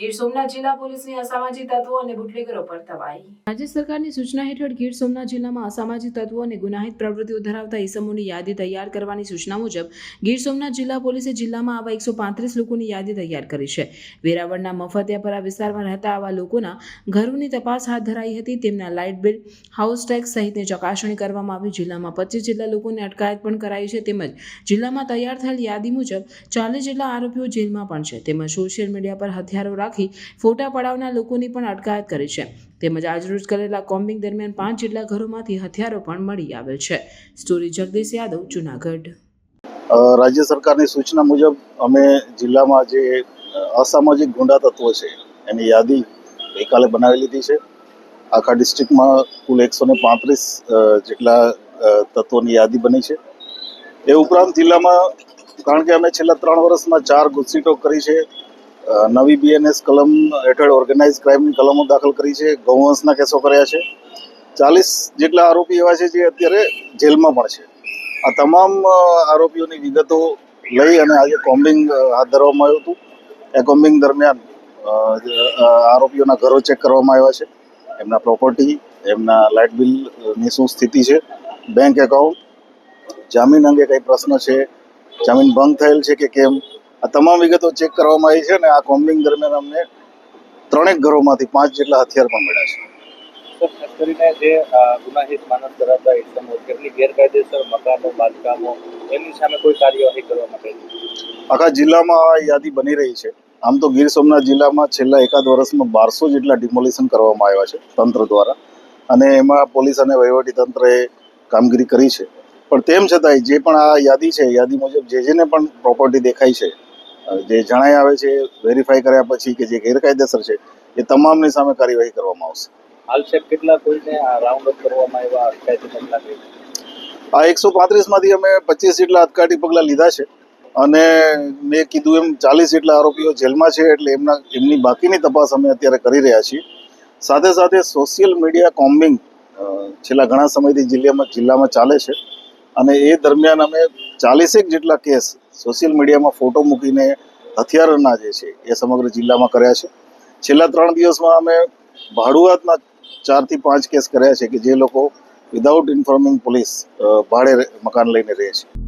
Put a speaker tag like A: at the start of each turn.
A: ગીર સોમનાથ જિલ્લા પોલીસની અસામાજિક તત્વો અને બુટલેગરો પર તવાઈ. રાજ્ય સરકારની સૂચના હેઠળ ગીર સોમનાથ જિલ્લામાં અસામાજિક તત્વો અને ગુનાહિત પ્રવૃત્તિઓ ધરાવતા ઇસમોની યાદી તૈયાર કરવાની સૂચના મુજબ, ગીર સોમનાથ જિલ્લા પોલીસે જિલ્લામાં આવા એકસો પાંત્રીસ લોકોની યાદી તૈયાર કરી છે. વેરાવળના મફતિયાપરા વિસ્તારમાં રહેતા આવા લોકોના ઘરોની તપાસ હાથ ધરાઈ હતી. તેમના લાઇટ બિલ, હાઉસ ટેક્સ સહિતની ચકાસણી કરવામાં આવી. જિલ્લામાં પચીસ જેટલા લોકોને અટકાયત પણ કરાઈ છે. તેમજ જિલ્લામાં તૈયાર થયેલ યાદી મુજબ, ચાલીસ જેટલા આરોપીઓ જેલમાં પણ છે. તેમજ સોશિયલ મીડિયા પર હથિયારો રાખી ફોટા પડાવના લોકોની પણ અટકાયત કરી છે. તેમજ આજરોજ કરેલા કોમ્બિંગ દરમિયાન પાંચ જેટલા ઘરોમાંથી હથિયારો પણ મળી આવેલ છે. સ્ટોરી જગદીશ યાદવ, જુનાગઢ.
B: રાજ્ય સરકારની સૂચના મુજબ અમે જિલ્લામાં જે અસામાજિક ગુંડા તત્વો છે, એની યાદી ગઈકાલે બનાવી લીધી છે. આખા ડિસ્ટ્રિક્ટમાં કુલ એકસો ને પાંત્રીસ જેટલા તત્વોની યાદી બની છે. એ ઉપરાંત જિલ્લામાં, કારણ કે અમે છેલ્લા ત્રણ વર્ષમાં ચાર ગુસ્સીટો કરી છે નવી બીએનએસ કલમ હેઠળ ઓર્ગેનાઇઝ ક્રાઇમની કલમો દાખલ કરી છે. ગૌવંશના કેસો કર્યા છે. ચાલીસ જેટલા આરોપી એવા છે જે અત્યારે જેલમાં પણ છે. આ તમામ આરોપીઓની વિગતો લઈ અને આજે કોમ્બિંગ હાથ ધરવામાં આવ્યું હતું. એ કોમ્બિંગ દરમિયાન આરોપીઓના ઘરો ચેક કરવામાં આવ્યા છે. એમના પ્રોપર્ટી, એમના લાઇટ બિલની શું સ્થિતિ છે, બેંક એકાઉન્ટ, જામીન અંગે કંઈ પ્રશ્ન છે, જામીન ભંગ થયેલ છે કે કેમ આ તમામ વિગતો ચેક કરવામાં આવી છે અને આ કોમ્બિંગ દરમિયાન અમને ત્રણેક ઘરોમાંથી પાંચ જેટલા હથિયાર પણ મળ્યા છે.
C: ખાસ કરીને જે ગુનાહિત માનસ ધરાવતા ઇસમો કેટલી ગેરકાયદેસર મકાનો બાંધકામો એમની સામે કોઈ કાર્યવાહી કરવા માટે?
B: આખા જિલ્લામાં આ યાદી બની રહી છે. આમ તો ગીર સોમનાથ જિલ્લામાં છેલ્લા એકાદ વર્ષમાં બારસો જેટલા ડિમોલિશન કરવામાં આવ્યા છે તંત્ર દ્વારા. અને એમાં પોલીસ અને વહીવટી તંત્રએ કામગીરી કરી છે. પણ તેમ છતાંય જે પણ આ યાદી છે યાદી મુજબ જે જેને પણ પ્રોપર્ટી દેખાય છે જે જણાઈ આવે છે વેરીફાઈ કર્યા પછી કે જે ગેરકાયદેસર છે એ તમામની સામે કાર્યવાહી કરવામાં આવશે.
C: હાલ છે કેટલા કોઈને આ રાઉન્ડ અપ કરવામાં આવ્યા અટકાયતી પગલાં
B: આ એકસો પાંત્રીસમાંથી અમે પચીસ જેટલા અટકાયતી પગલાં લીધા છે અને મેં કીધું એમ ચાલીસ જેટલા આરોપીઓ જેલમાં છે એટલે એમના એમની બાકીની તપાસ અમે અત્યારે કરી રહ્યા છીએ. સાથે સાથે સોશિયલ મીડિયા કોમ્બિંગ છેલ્લા ઘણા સમયથી જિલ્લામાં જિલ્લામાં ચાલે છે અને એ દરમિયાન અમે ચાલીસેક જેટલા કેસ સોશિયલ મીડિયામાં ફોટો મૂકીને હથિયારોના જે છે એ સમગ્ર જિલ્લામાં કર્યા છે. છેલ્લા ત્રણ દિવસમાં અમે ભાડુઆતના ચારથી પાંચ કેસ કર્યા છે કે જે લોકો વિધાઉટ ઇન્ફોર્મિંગ પોલીસ ભાડે મકાન લઈને રહે છે.